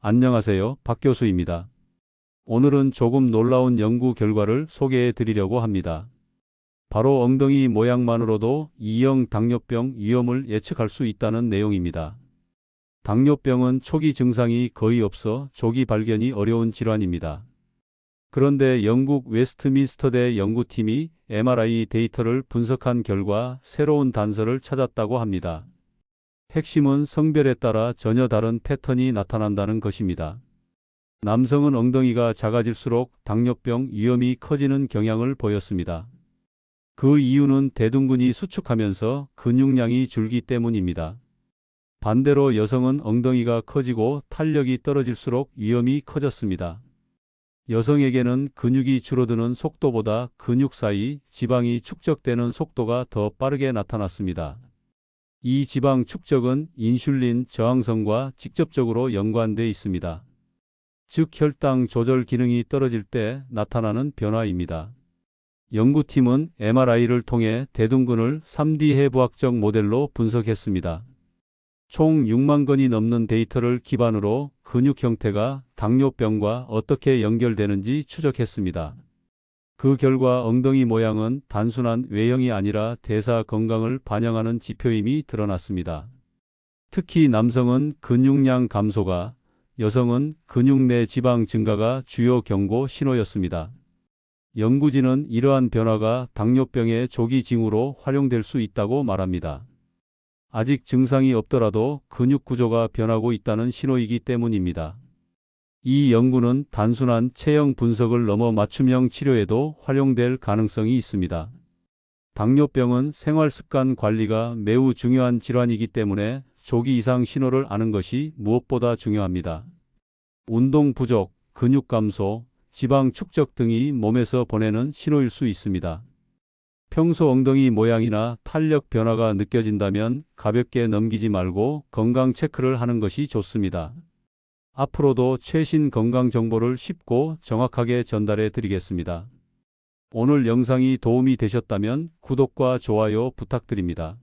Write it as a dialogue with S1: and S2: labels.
S1: 안녕하세요. 박 교수입니다. 오늘은 조금 놀라운 연구 결과를 소개해 드리려고 합니다. 바로 엉덩이 모양만으로도 2형 당뇨병 위험을 예측할 수 있다는 내용입니다. 당뇨병은 초기 증상이 거의 없어 조기 발견이 어려운 질환입니다. 그런데 영국 웨스트민스터대 연구팀이 MRI 데이터를 분석한 결과 새로운 단서를 찾았다고 합니다. 핵심은 성별에 따라 전혀 다른 패턴이 나타난다는 것입니다. 남성은 엉덩이가 작아질수록 당뇨병 위험이 커지는 경향을 보였습니다. 그 이유는 대둔근이 수축하면서 근육량이 줄기 때문입니다. 반대로 여성은 엉덩이가 커지고 탄력이 떨어질수록 위험이 커졌습니다. 여성에게는 근육이 줄어드는 속도보다 근육 사이 지방이 축적되는 속도가 더 빠르게 나타났습니다. 이 지방 축적은 인슐린 저항성과 직접적으로 연관돼 있습니다. 즉 혈당 조절 기능이 떨어질 때 나타나는 변화입니다. 연구팀은 MRI를 통해 대둔근을 3D 해부학적 모델로 분석했습니다. 총 6만 건이 넘는 데이터를 기반으로 근육 형태가 당뇨병과 어떻게 연결되는지 추적했습니다. 그 결과 엉덩이 모양은 단순한 외형이 아니라 대사 건강을 반영하는 지표임이 드러났습니다. 특히 남성은 근육량 감소가, 여성은 근육 내 지방 증가가 주요 경고 신호였습니다. 연구진은 이러한 변화가 당뇨병의 조기 징후로 활용될 수 있다고 말합니다. 아직 증상이 없더라도 근육 구조가 변하고 있다는 신호이기 때문입니다. 이 연구는 단순한 체형 분석을 넘어 맞춤형 치료에도 활용될 가능성이 있습니다. 당뇨병은 생활 습관 관리가 매우 중요한 질환이기 때문에 조기 이상 신호를 아는 것이 무엇보다 중요합니다. 운동 부족, 근육 감소, 지방 축적 등이 몸에서 보내는 신호일 수 있습니다. 평소 엉덩이 모양이나 탄력 변화가 느껴진다면 가볍게 넘기지 말고 건강 체크를 하는 것이 좋습니다. 앞으로도 최신 건강 정보를 쉽고 정확하게 전달해 드리겠습니다. 오늘 영상이 도움이 되셨다면 구독과 좋아요 부탁드립니다.